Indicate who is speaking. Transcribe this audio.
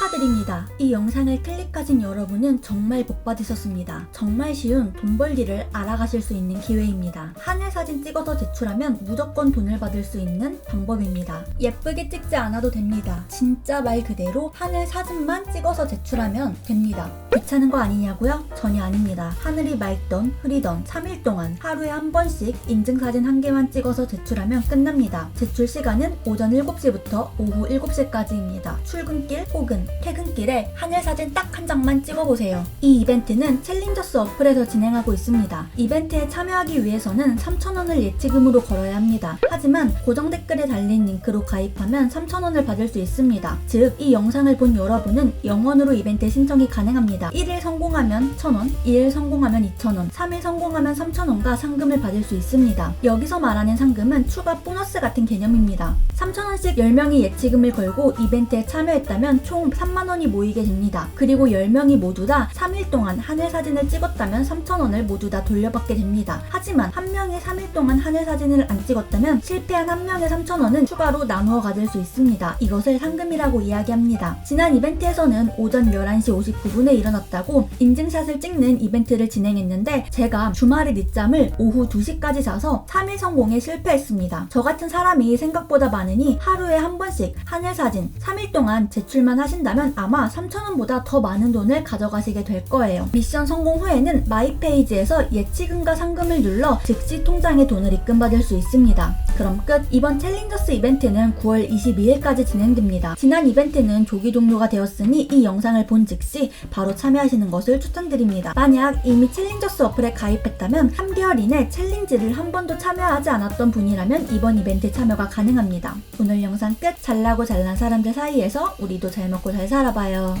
Speaker 1: 축하드립니다. 이 영상을 클릭하신 여러분은 정말 복 받으셨습니다. 정말 쉬운 돈 벌기를 알아가실 수 있는 기회입니다. 하늘 사진 찍어서 제출하면 무조건 돈을 받을 수 있는 방법입니다. 예쁘게 찍지 않아도 됩니다. 진짜 말 그대로 하늘 사진만 찍어서 제출하면 됩니다. 귀찮은 거 아니냐고요? 전혀 아닙니다. 하늘이 맑던 흐리던 3일 동안 하루에 한 번씩 인증사진 한 개만 찍어서 제출하면 끝납니다. 제출 시간은 오전 7시부터 오후 7시까지입니다. 출근길 혹은 퇴근길에 하늘 사진 딱 한 장만 찍어보세요. 이 이벤트는 챌린저스 어플에서 진행하고 있습니다. 이벤트에 참여하기 위해서는 3,000원을 예치금으로 걸어야 합니다. 하지만 고정 댓글에 달린 링크로 가입하면 3,000원을 받을 수 있습니다. 즉, 이 영상을 본 여러분은 영원으로 이벤트 신청이 가능합니다. 1일 성공하면 1,000원, 2일 성공하면 2,000원, 3일 성공하면 3,000원과 상금을 받을 수 있습니다. 여기서 말하는 상금은 추가 보너스 같은 개념입니다. 3,000원씩 10명이 예치금을 걸고 이벤트에 참여했다면 총 3만원이 모이게 됩니다. 그리고 10명이 모두 다 3일 동안 하늘 사진을 찍었다면 3,000원을 모두 다 돌려받게 됩니다. 하지만 한 명이 3일 동안 하늘 사진을 안 찍었다면 실패한 한 명의 3,000원은 추가로 나누어 가질 수 있습니다. 이것을 상금이라고 이야기합니다. 지난 이벤트에서는 오전 11시 59분에 일어 났다고 인증샷을 찍는 이벤트를 진행했는데 제가 주말에 늦잠을 오후 2시까지 자서 3일 성공에 실패했습니다. 저 같은 사람이 생각보다 많으니 하루에 한 번씩 하늘 사진 3일 동안 제출만 하신다면 아마 3,000원보다 더 많은 돈을 가져가시게 될 거예요. 미션 성공 후에는 마이 페이지에서 예치금과 상금을 눌러 즉시 통장에 돈을 입금받을 수 있습니다. 그럼 끝! 이번 챌린저스 이벤트는 9월 22일까지 진행됩니다. 지난 이벤트는 조기 종료가 되었으니 이 영상을 본 즉시 바로 참여하시는 것을 추천드립니다. 만약 이미 챌린저스 어플에 가입했다면 3개월 이내 챌린지를 한 번도 참여하지 않았던 분이라면 이번 이벤트 참여가 가능합니다. 오늘 영상 끝! 잘나고 잘난 사람들 사이에서 우리도 잘 먹고 잘 살아봐요.